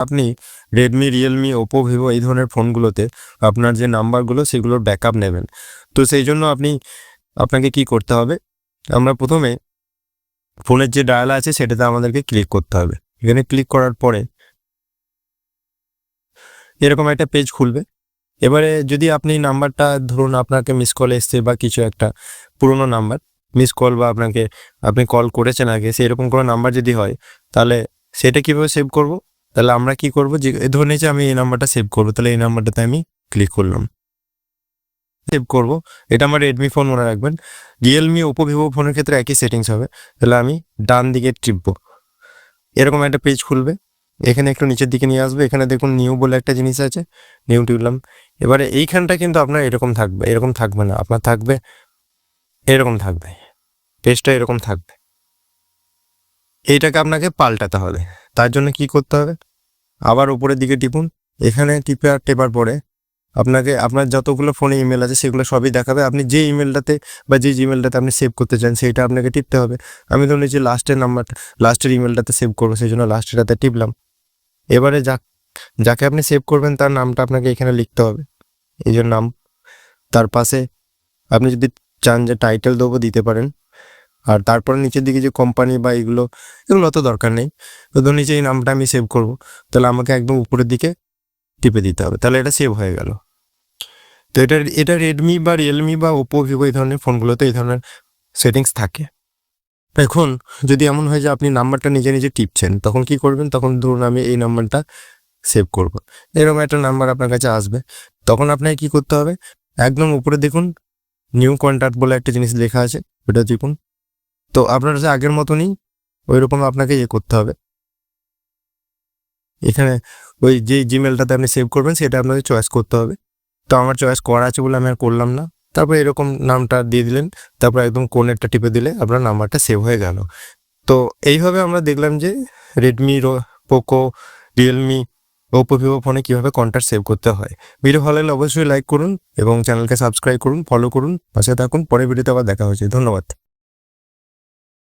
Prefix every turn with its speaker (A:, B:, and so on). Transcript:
A: আপনি Redmi Realme Oppo Vivo এই ধরনের ফোনগুলোতে আপনার যে নাম্বারগুলো সেগুলোর ব্যাকআপ নেবেন। তো সেই জন্য আপনি, আপনাকে কি করতে হবে? আমরা প্রথমে ফোনের যে ডায়াল আছে সেটাতে আমাদেরকে ক্লিক করতে হবে। এখানে ক্লিক করার পরে এরকম একটা পেজ খুলবে। এবারে যদি আপনি নাম্বারটা ধরুন আপনাকে মিস কল এসছে বা কিছু একটা পুরনো নাম্বার মিস কল বা আপনাকে, আপনি কল করেছেন আগে, সেরকম কোনো নাম্বার যদি হয়, তাহলে সেটা কীভাবে সেভ করব? তাহলে আমরা কি করব? যে ধরে নিয়েছি আমি এই নাম্বারটা সেভ করব। তাহলে এই নাম্বারটাতে আমি ক্লিক করলাম। সেভ করব। এটা আমার রেডমি ফোন মনে রাখবেন। রিয়েলমি ওপো ভিভো ফোনের ক্ষেত্রে একই সেটিংস হবে। তাহলে আমি ডান দিকে টিপব। এরকম একটা পেজ খুলবে। এখানে একটু নিচের দিকে নিয়ে আসবে। এখানে দেখুন নিউ বলে একটা জিনিস আছে। নিউ টিপলাম। এবারে এইখানটা কিন্তু আপনার এরকম থাকবে। এরকম থাকবে না। আপনার থাকবে এরকম থাকবে। পেজটা এরকম থাকবে। এইটাকে আপনাকে পাল্টাতে হবে। তার জন্য কি করতে হবে? আবার উপরের দিকে টিপুন। এখানে টিপে আর টেপার পরে আপনাকে, আপনার যতগুলো ফোনে ইমেল আছে সেগুলো সবই দেখাবে। আপনি যে ইমেলটাতে বা যে জিমেলটাতে আপনি সেভ করতে চান সেইটা আপনাকে টিপতে হবে। আমি ধরুন যে লাস্টের নাম্বারটা লাস্টের ইমেলটাতে সেভ করব সেই জন্য লাস্টেরটাতে টিপলাম। এবারে যা যাকে আপনি সেভ করবেন তার নামটা আপনাকে এখানে লিখতে হবে। এই নাম। তার পাশে আপনি যদি চান যে টাইটেল দেবো দিতে পারেন। আর তারপরে নিচের দিকে যে কোম্পানি বা এগুলো এগুলো অত দরকার নেই। তো নিচে এই নামটা আমি সেভ করব, তাহলে আমাকে একদম উপরের দিকে টিপে দিতে হবে। তাহলে এটা সেভ হয়ে গেল। তো এটা এটা রেডমি বা রিয়েলমি বা ওপো ভিভো এই ধরনের ফোনগুলোতে এই ধরনের সেটিংস থাকে। এখন যদি এমন হয় যে আপনি নাম্বারটা নিজে নিজে টিপছেন, তখন কি করবেন? তখন ধরুন আমি এই নাম্বারটা সেভ করব। এরকম একটা নাম্বার আপনার কাছে আসবে। তখন আপনাকে কি করতে হবে? একদম উপরে দেখুন নিউ কন্ট্যাক্ট বলে একটা জিনিস লেখা আছে, ওটা টিপুন তো আপনার কাছে আগের মতনই ওই রকম আপনাকে ইয়ে করতে হবে। এখানে ওই যে জিমেলটাতে আপনি সেভ করবেন, সেটা আপনাকে চয়েস করতে হবে। তো আমার চয়েস করা আছে বলে আমি আর করলাম না। তারপর এরকম নামটা দিয়ে দিলেন, তারপর একদম কোনেরটা টিপে দিলে আপনার নাম্বারটা সেভ হয়ে গেল। তো এইভাবে আমরা দেখলাম যে Redmi Poco Realme Oppo Vivo ফোনে কীভাবে কন্ট্যাক্ট সেভ করতে হয়। ভিডিও ভালো লাগলে অবশ্যই লাইক করুন এবং চ্যানেলকে সাবস্ক্রাইব করুন ফলো করুন, পাশে থাকুন। পরের ভিডিওতে আবার দেখা হয়েছে ধন্যবাদ।